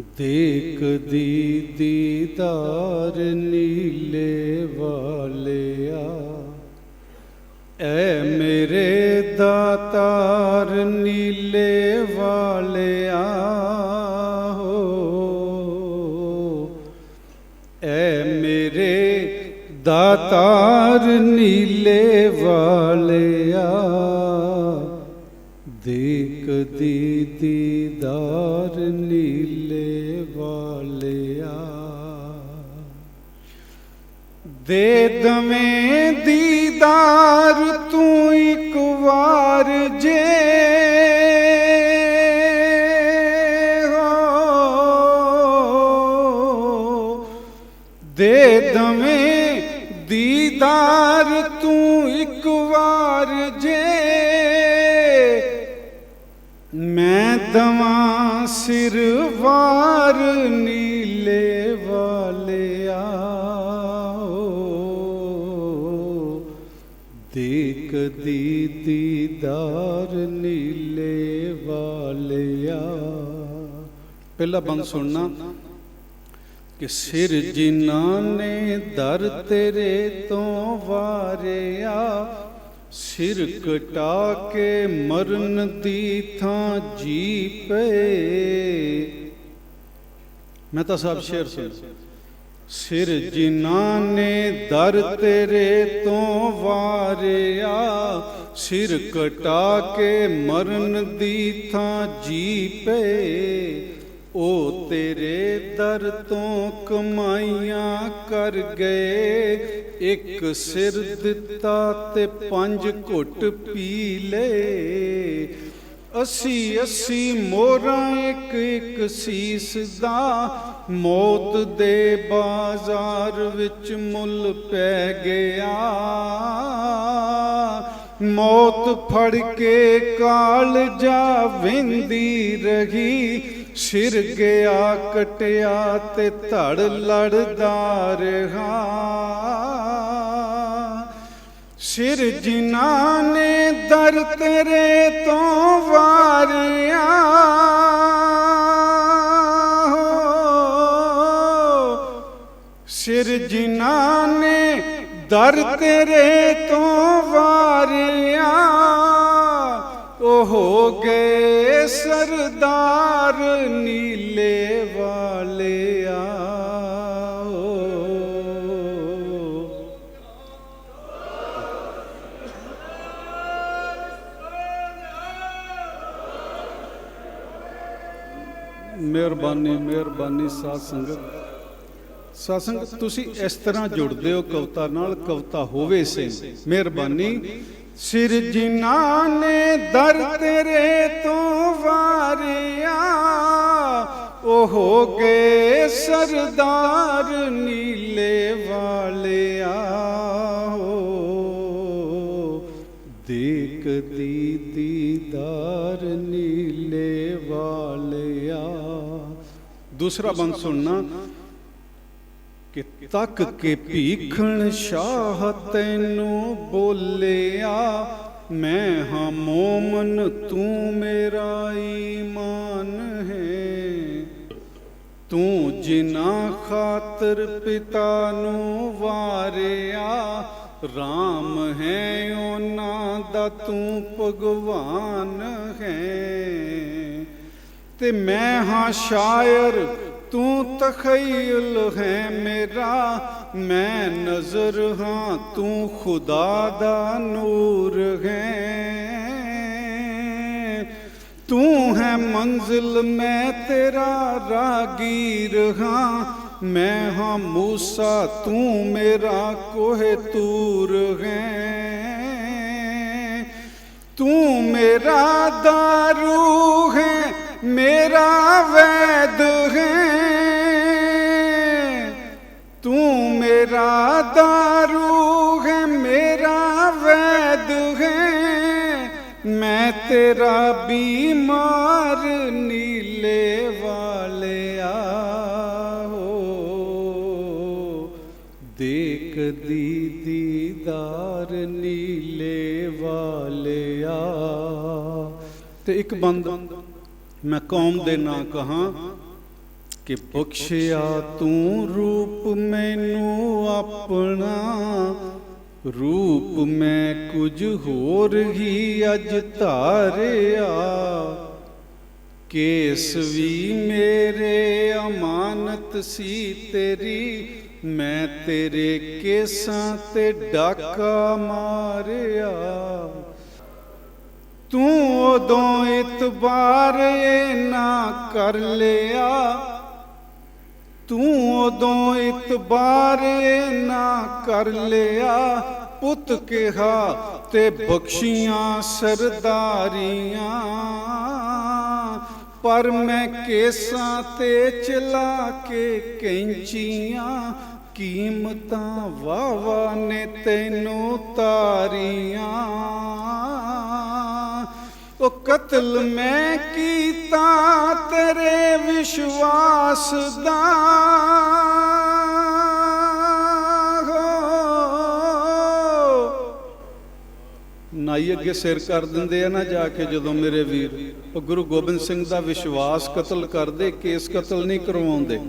ਦੇਖਦੀ ਦੀਦਾਰ ਨੀਲੇ ਵਾਲਿਆ, ਐ ਮੇਰੇ ਦਾਤਾਰ ਨੀਲੇ ਵਾਲਿਆ ਹੋ। ਐ ਮੇਰੇ ਦਾਤਾਰ ਨੀਲੇ ਵਾਲਿਆ ਦੇਖਦੀ ਦੀਦਾਰ ਦੇ ਦਵੇਂ ਦੀਦਾਰ ਤੂੰ ਇੱਕ ਵਾਰ ਜੇ। ਹੋ। ਦੇ ਦਵੇਂ ਦੀਦਾਰ ਤੂੰ ਇੱਕ ਵਾਰ ਜੇ। ਮੈਂ ਦਵਾਂ ਸਿਰ ਵਾਰ ਨੀਲੇ ਦੀਦਾਰ ਨੀਲੇ ਵਾਲਿਆ। ਪਹਿਲਾ ਬੰਦ ਸੁਣਨਾ ਕਿ ਸਿਰ ਜਿਨ੍ਹਾਂ ਨੇ ਦਰ ਤੇਰੇ ਤੋਂ ਵਾਰਿਆ ਸਿਰ ਕਟਾ ਕੇ ਮਰਨ ਦੀ ਥਾਂ ਜੀ ਪਏ। ਮੈਂ ਤਾਂ ਸਭ ਸ਼ੇਰ ਸੁਣ ਸਿਰ ਜਿਨ੍ਹਾਂ ਨੇ ਦਰ ਤੇਰੇ ਤੋਂ ਵਾਰਿਆ, ਸਿਰ ਕਟਾ ਕੇ ਮਰਨ ਦੀ ਥਾਂ ਜੀ ਪਏ ਉਹ ਤੇਰੇ ਦਰ ਤੋਂ ਕਮਾਈਆਂ ਕਰ ਗਏ, ਇੱਕ ਸਿਰ ਦਿੱਤਾ ਤੇ ਪੰਜ ਘੁੱਟ ਪੀ ਲਏ। ਅਸੀਂ ਅਸੀਂ ਮੋਰਾਂ ਇੱਕ ਇੱਕ ਸੀਸ ਦਾ ਮੌਤ ਦੇ ਬਾਜ਼ਾਰ ਵਿੱਚ ਮੁੱਲ ਪੈ ਗਿਆ। ਮੌਤ ਫੜ ਕੇ ਕਾਲ ਜਾ ਵਿੰਦੀ ਰਹੀ, ਸਿਰ ਗਿਆ ਕਟਿਆ ਤੇ ਧੜ ਲੜਦਾ ਰਹਾ। ਸਿਰ ਜਿਨ੍ਹਾਂ ਨੇ ਦਰ ਤੇਰੇ ਤੋਂ ਵਾਰਿਆ ਹੋ। ਸਿਰ ਜਿਨ੍ਹਾਂ ਨੇ ਦਰ ਤੇਰੇ ਤੋਂ ਵਾਰਿਆ ਉਹ ਹੋ ਗਏ ਸਰਦਾਰ ਨੀਲੇ ਮਿਹਰਬਾਨੀ ਮਿਹਰਬਾਨੀ ਸਾਧ ਸੰਗਤ। ਸਾਧ ਤੁਸੀਂ ਇਸ ਤਰ੍ਹਾਂ ਜੁੜਦੇ ਹੋ, ਕਵਤਾ ਨਾਲ ਕਵਤਾ ਹੋਵੇ ਸੇ। ਮਿਹਰਬਾਨੀ। ਸਿਰ ਜਿਨ੍ਹਾਂ ਨੇ ਦਰ ਤੇਰੇ ਤੋਂ ਵਾਰਿਆ, ਉਹ ਹੋ ਗਏ ਸਰਦਾਰ ਨੀਲੇ ਵਾਲਿਆ। ਹੋ, ਦੇਖਦੀ ਦੂਸਰਾ ਬੰਦ ਸੁਣਨਾ ਕਿ ਤੱਕ ਕੇ ਭੀਖਣ ਸ਼ਾਹ ਤੈਨੂੰ ਬੋਲਿਆ, ਮੈਂ ਹਾਂ ਮੋਮਨ, ਤੂੰ ਮੇਰਾ ਈਮਾਨ ਹੈ। ਤੂੰ ਜਿਨਾ ਖਾਤਰ ਪਿਤਾ ਨੂੰ ਵਾਰਿਆ RAM ਹੈ ਉਹਨਾਂ ਦਾ ਤੂੰ ਭਗਵਾਨ ਹੈ। ਤੇ ਮੈਂ ਹਾਂ ਸ਼ਾਇਰ ਤੂੰ ਤਖਯਲ ਹੈ ਮੇਰਾ ਮੈਂ ਨਜ਼ਰ ਹਾਂ ਤੂੰ ਖੁਦਾ ਦਾ ਨੂਰ ਹੈ ਤੂੰ ਹੈ ਮੰਜ਼ਿਲ ਮੈਂ ਤੇਰਾ ਰਾਗੀਰ ਹਾਂ ਮੈਂ ਹਾਂ ਮੂਸਾ ਤੂੰ ਮੇਰਾ ਕੋਹ ਤੂਰ ਹੈ ਤੂੰ ਮੇਰਾ ਦਾਰੂ ਹੈ ਮੇਰਾ ਵੈਦ ਹੈ। ਤੂੰ ਮੇਰਾ ਦਾਰੂ ਹੈ, ਮੇਰਾ ਵੈਦ ਹੈ। ਮੈਂ ਤੇਰਾ ਬੀਮਾਰ ਨੀਲੇ ਵਾਲਿਆ ਹੋ। ਦੇਖਦੀ ਦੀਦਾਰ ਨੀਲੇ ਵਾਲਿਆ। ਤੇ ਇੱਕ ਬੰਦ ਮੈਂ ਕੌਮ ਦੇ ਨਾਂ ਕਹਾਂ ਕਿ ਬਖਸ਼ਿਆ ਤੂੰ ਰੂਪ ਮੈਨੂੰ ਆਪਣਾ, ਰੂਪ ਮੈਂ ਕੁਝ ਹੋਰ ਹੀ ਅਜ ਧਾਰਿਆ। ਕੇਸ ਵੀ ਮੇਰੇ ਅਮਾਨਤ ਸੀ ਤੇਰੀ, ਮੈਂ ਤੇਰੇ ਕੇਸਾਂ ਤੇ ਡਾਕਾ ਮਾਰਿਆ। ਤੂੰ ਉਦੋਂ ਇਤਬਾਰ ਨਾ ਕਰ ਲਿਆ। ਤੂੰ ਉਦੋਂ ਇਤਬਾਰ ਨਾ ਕਰ ਲਿਆ। ਪੁੱਤ ਕਿਹਾ ਤੇ ਬਖਸ਼ੀਆਂ ਸਰਦਾਰੀਆਂ। ਪਰ ਮੈਂ ਕੇਸਾਂ ਤੇ ਚਲਾ ਕੇ ਕੈਂਚੀਆਂ। ਕੀਮਤਾਂ ਵਾਵਾ ਨੇ ਤੈਨੂੰ ਤਾਰੀਆਂ। ਉਹ ਕਤਲ ਮੈਂ ਕੀਤਾ ਤੇਰੇ ਵਿਸ਼ਵਾਸ ਦਾ। ਨਾਈ ਅੱਗੇ ਸਿਰ ਕਰ ਦਿੰਦੇ ਆ ਨਾ ਜਾ ਕੇ ਜਦੋਂ ਮੇਰੇ ਵੀਰ। ਉਹ ਗੁਰੂ ਗੋਬਿੰਦ ਸਿੰਘ ਦਾ ਵਿਸ਼ਵਾਸ ਕਤਲ ਕਰਦੇ, ਕੇਸ ਕਤਲ ਨਹੀਂ ਕਰਵਾਉਂਦੇ।